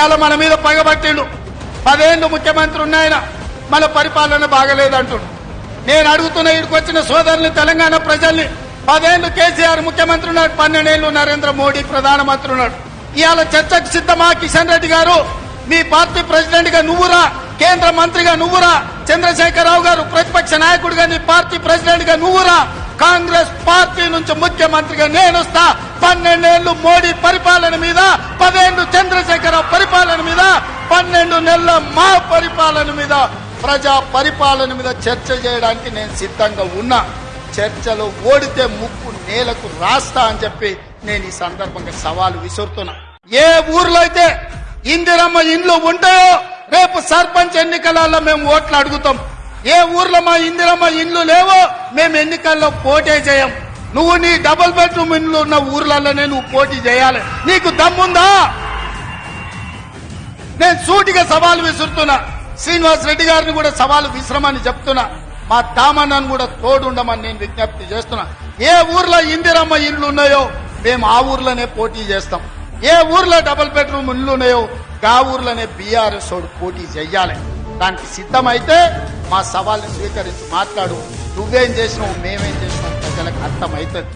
ఇవాళ మన మీద పగబట్టిండు. పదేళ్ళు ముఖ్యమంత్రి ఉన్నాయన మన పరిపాలన బాగలేదంటుడు. నేను అడుగుతున్న ఇక్కడికి వచ్చిన సోదరుని తెలంగాణ ప్రజల్ని పదేళ్ళు కేసీఆర్ ముఖ్యమంత్రి ఉన్నాడు పన్నెండేళ్ళు నరేంద్ర మోడీ ప్రధానమంత్రి ఉన్నాడు. ఇవాళ చర్చకు సిద్ధమా కిషన్ రెడ్డి గారు? మీ పార్టీ ప్రెసిడెంట్గా నువ్వురా కేంద్ర మంత్రిగా నువ్వురా చంద్రశేఖరరావు గారు ప్రతిపక్ష నాయకుడిగా నీ పార్టీ ప్రెసిడెంట్గా నువ్వురా? కాంగ్రెస్ పార్టీ నుంచి ముఖ్యమంత్రిగా నేను వస్తా పన్నెండేళ్ళు మోడీ పరి మీద పదేళ్ళు చంద్రశేఖరరావు పరిపాలన మీద పన్నెండు నెలల మా పరిపాలన మీద ప్రజా పరిపాలన మీద చర్చ చేయడానికి నేను సిద్ధంగా ఉన్నా. చర్చలో ఓడితే ముక్కు నేలకు రాస్తా అని చెప్పి నేను ఈ సందర్భంగా సవాలు విసురుతున్నా. ఏ ఊర్లో అయితే ఇందిరమ్మ ఇండ్లు ఉంటాయో రేపు సర్పంచ్ ఎన్నికలలో మేము ఓట్లు అడుగుతాం. ఏ ఊర్లో మా ఇందిరమ్మ ఇండ్లు లేవో మేము ఎన్నికల్లో పోటీ చేయం. నువ్వు నీ డబుల్ బెడ్రూమ్ ఇండ్లు ఉన్న ఊర్లలో నువ్వు పోటీ చేయాలి. నీకు దమ్ముందా? నేను సూటిగా సవాలు విసురుతున్నా. శ్రీనివాస్ రెడ్డి గారిని కూడా సవాలు విశ్రమని చెప్తున్నా. మా తామన్నను కూడా తోడుండమని నేను విజ్ఞప్తి చేస్తున్నా. ఏ ఊర్లో ఇందిరమ్మ ఇల్లు ఉన్నాయో మేము ఆ ఊర్లోనే పోటీ చేస్తాం. ఏ ఊర్లో డబుల్ బెడ్రూమ్ ఇల్లు ఉన్నాయో ఆ ఊర్లోనే బీఆర్ఎస్ తోడు పోటీ చెయ్యాలి దానికి సిద్ధమైతే మా సవాల్ని స్వీకరించి మాట్లాడు. నువ్వేం చేసినావు మేమేం చేసినావు ప్రజలకు అర్థమవుతుంది